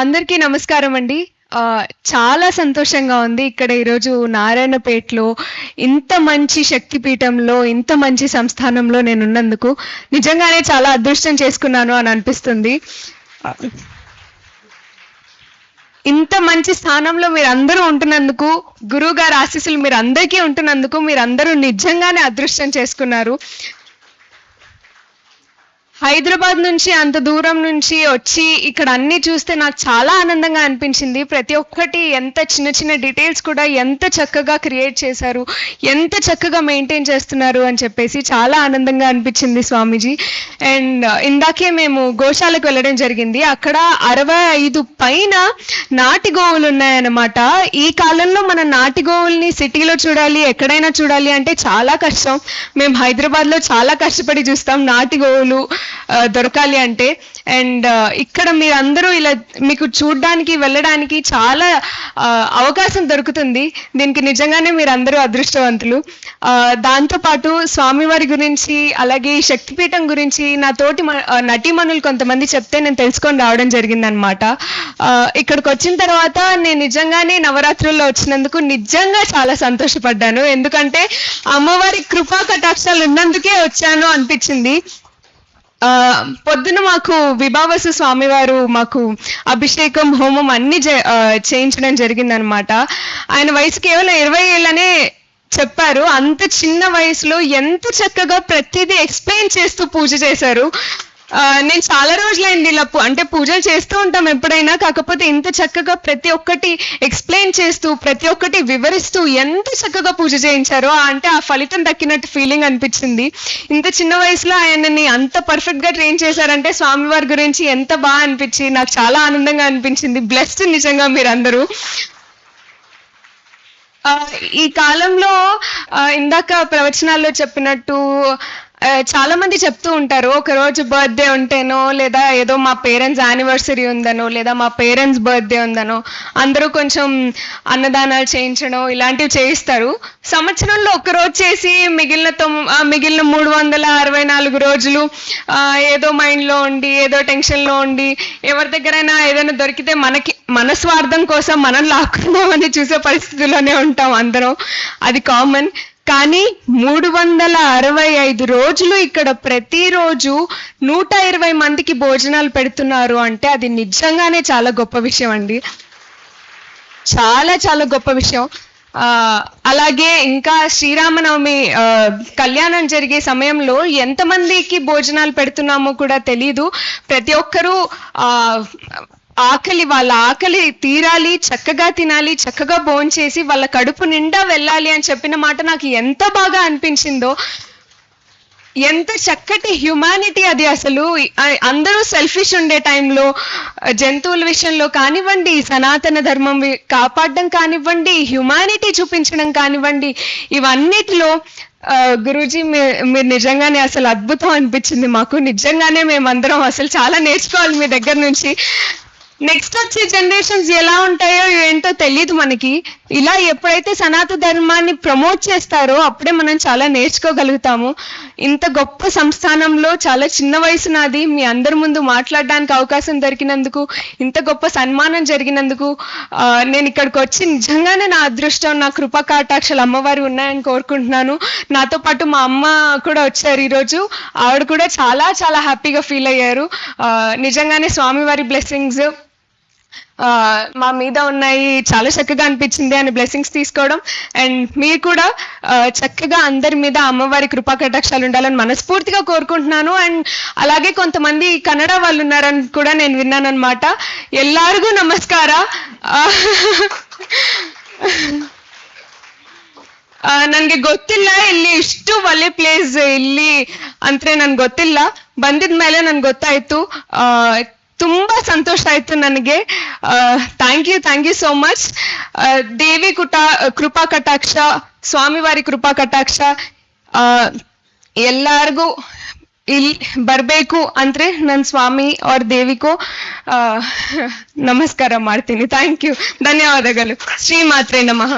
అందరికీ నమస్కారం అండి. చాలా సంతోషంగా ఉంది ఇక్కడ ఈరోజు నారాయణపేటలో ఇంత మంచి శక్తిపీఠంలో ఇంత మంచి సంస్థానంలో నేను ఉన్నందుకు నిజంగానే చాలా అదృష్టం చేసుకున్నాను అని అనిపిస్తుంది. ఇంత మంచి స్థానంలో మీరు అందరూ ఉంటున్నందుకు గురువు గారి ఆశీస్సులు మీరు అందరికీ ఉంటున్నందుకు మీరు అందరూ నిజంగానే అదృష్టం చేసుకున్నారు. హైదరాబాద్ నుంచి అంత దూరం నుంచి వచ్చి ఇక్కడ అన్ని చూస్తే నాకు చాలా ఆనందంగా అనిపించింది. ప్రతి ఒక్కటి ఎంత చిన్న చిన్న డీటెయిల్స్ కూడా ఎంత చక్కగా క్రియేట్ చేశారు ఎంత చక్కగా మెయింటైన్ చేస్తున్నారు అని చెప్పేసి చాలా ఆనందంగా అనిపించింది స్వామీజీ. అండ్ ఇందాకే మేము గోశాలకు వెళ్ళడం జరిగింది. అక్కడ అరవై ఐదు పైన నాటి గోవులు ఉన్నాయన్నమాట. ఈ కాలంలో మన నాటి గోవుల్ని సిటీలో చూడాలి ఎక్కడైనా చూడాలి అంటే చాలా కష్టం. మేము హైదరాబాద్లో చాలా కష్టపడి చూస్తాం నాటి గోవులు. దొరకాలి అంటే. అండ్ ఇక్కడ మీరందరూ ఇలా మీకు చూడడానికి వెళ్ళడానికి చాలా అవకాశం దొరుకుతుంది. దీనికి నిజంగానే మీరు అందరూ అదృష్టవంతులు దాంతోపాటు స్వామివారి గురించి అలాగే ఈ శక్తిపీఠం గురించి నా తోటి మ- నటీమణులు కొంతమంది చెప్తే నేను తెలుసుకొని రావడం జరిగిందనమాట ఇక్కడికి వచ్చిన తర్వాత నేను నిజంగానే నవరాత్రుల్లో వచ్చినందుకు నిజంగా చాలా సంతోషపడ్డాను. ఎందుకంటే అమ్మవారి కృపా కటాక్షాలు ఉన్నందుకే వచ్చాను అనిపించింది. పొద్దున మాకు విభావసు స్వామివారు మాకు అభిషేకం హోమం అన్ని చేయించడం జరిగిందనమాట ఆయన వయసు కేవలం ఇరవై ఏళ్ళనే చెప్పారు. అంత చిన్న వయసులో ఎంత చక్కగా ప్రతిదీ ఎక్స్ప్లెయిన్ చేస్తూ పూజ చేశారు. నేను చాలా రోజులైంది ఇలా అంటే పూజలు చేస్తూ ఉంటాం ఎప్పుడైనా కాకపోతే ఇంత చక్కగా ప్రతి ఒక్కటి ఎక్స్ప్లెయిన్ చేస్తూ ప్రతి ఒక్కటి వివరిస్తూ ఎంత చక్కగా పూజ చేయించారో అంటే ఆ ఫలితం దక్కినట్టు ఫీలింగ్ అనిపించింది. ఇంత చిన్న వయసులో ఆయనని అంత పర్ఫెక్ట్గా ట్రైన్ చేశారంటే స్వామివారి గురించి ఎంత బాగా అనిపించి నాకు చాలా ఆనందంగా అనిపించింది. బ్లెస్డ్ నిజంగా మీరందరూ. ఈ కాలంలో ఇందాక ప్రవచనాల్లో చెప్పినట్టు చాలా మంది చెప్తూ ఉంటారు ఒక రోజు బర్త్డే ఉంటేనో లేదా ఏదో మా పేరెంట్స్ యానివర్సరీ ఉందనో లేదా మా పేరెంట్స్ బర్త్డే ఉందనో అందరూ కొంచెం అన్నదానాలు చేయించడం ఇలాంటివి చేయిస్తారు. సంవత్సరంలో ఒక రోజు చేసి మిగిలిన తొమ్ మిగిలిన మూడు వందల అరవై నాలుగు రోజులు ఏదో మైండ్లో ఉండి ఏదో టెన్షన్లో ఉండి ఎవరి దగ్గరైనా ఏదైనా దొరికితే మనకి మన స్వార్థం కోసం మనం లాక్కుందామని చూసే పరిస్థితుల్లోనే ఉంటాం అందరం. అది కామన్ కానీ మూడు వందల అరవై ఐదు రోజులు ఇక్కడ ప్రతిరోజు నూట ఇరవై మందికి భోజనాలు పెడుతున్నారు అంటే అది నిజంగానే చాలా గొప్ప విషయం అండి. చాలా చాలా గొప్ప విషయం. అలాగే ఇంకా శ్రీరామనవమి కళ్యాణం జరిగే సమయంలో ఎంతమందికి భోజనాలు పెడుతున్నామో కూడా తెలీదు. ప్రతి ఒక్కరూ ఆకలి వాళ్ళ ఆకలి తీరాలి చక్కగా తినాలి చక్కగా భోంచేసి వాళ్ళ కడుపు నిండా వెళ్ళాలి అని చెప్పిన మాట నాకు ఎంత బాగా అనిపించిందో. ఎంత చక్కటి హ్యుమానిటీ అది అసలు. అందరూ సెల్ఫిష్ ఉండే టైంలో జంతువుల విషయంలో కానివ్వండి సనాతన ధర్మం కాపాడడం కానివ్వండి హ్యుమానిటీ చూపించడం కానివ్వండి ఇవన్నిటిలో గురూజీ మీ- మీరు నిజంగానే అసలు అద్భుతం అనిపించింది మాకు. నిజంగానే మేమందరం అసలు చాలా నేర్చుకోవాలి మీ దగ్గర నుంచి. నెక్స్ట్ వచ్చే జనరేషన్స్ ఎలా ఉంటాయో ఏంటో తెలియదు మనకి. ఇలా ఎప్పుడైతే సనాతన ధర్మాన్ని ప్రమోట్ చేస్తారో అప్పుడే మనం చాలా నేర్చుకోగలుగుతాము. ఇంత గొప్ప సంస్థానంలో చాలా చిన్న వయసు నాది. మీ అందరి ముందు మాట్లాడడానికి అవకాశం దొరికినందుకు ఇంత గొప్ప సన్మానం జరిగినందుకు నేను ఇక్కడికి వచ్చి నిజంగానే నా అదృష్టం నా కృపా కాటాక్షలు అమ్మవారి ఉన్నాయని కోరుకుంటున్నాను. నాతో పాటు మా అమ్మ కూడా వచ్చారు ఈరోజు. ఆవిడ కూడా చాలా చాలా హ్యాపీగా ఫీల్ అయ్యారు. నిజంగానే స్వామివారి బ్లెస్సింగ్స్ మా మీద ఉన్నాయి చాలా చక్కగా అనిపించింది అని బ్లెస్సింగ్స్ తీసుకోవడం. అండ్ మీరు కూడా చక్కగా అందరి మీద అమ్మవారి కృపా కటాక్షాలు ఉండాలని మనస్ఫూర్తిగా కోరుకుంటున్నాను. అండ్ అలాగే కొంతమంది కన్నడ వాళ్ళు ఉన్నారని కూడా నేను విన్నాను అనమాట ఎల్లారిಗೂ నమస్కార ನನಗೆ ಗೊತ್ತಿಲ್ಲ ಇಲ್ಲಿ ಇಷ್ಟು ಒಳ್ಳೆ ಪ್ಲೇಸ್ ಇಲ್ಲಿ ಅಂದ್ರೆ ನನ್ಗೆ ಗೊತ್ತಿಲ್ಲ ಬಂದಿದ ಮೇಲೆ ನನ್ಗೆ ಗೊತ್ತಾಯ್ತು ತುಂಬಾ ಸಂತೋಷ ಆಯ್ತು ನನಗೆ. Thank you thank you so much ದೇವಿ ಕುಟ, ಕೃಪಾ ಕಟಾಕ್ಷ, ಸ್ವಾಮಿವಾರಿ ಕೃಪಾ ಕಟಾಕ್ಷ. ಎಲ್ಲಾರ್ಗೂ ಇಲ್ಲಿ ಬರಬೇಕು ಅಂದ್ರೆ ನನ್ನ ಸ್ವಾಮಿ ಅವ್ರ ದೇವಿಗೂ ನಮಸ್ಕಾರ ಮಾಡ್ತೀನಿ. ಥ್ಯಾಂಕ್ ಯು ಧನ್ಯವಾದಗಳು. ಶ್ರೀ ಮಾತ್ರೆ ನಮಃ.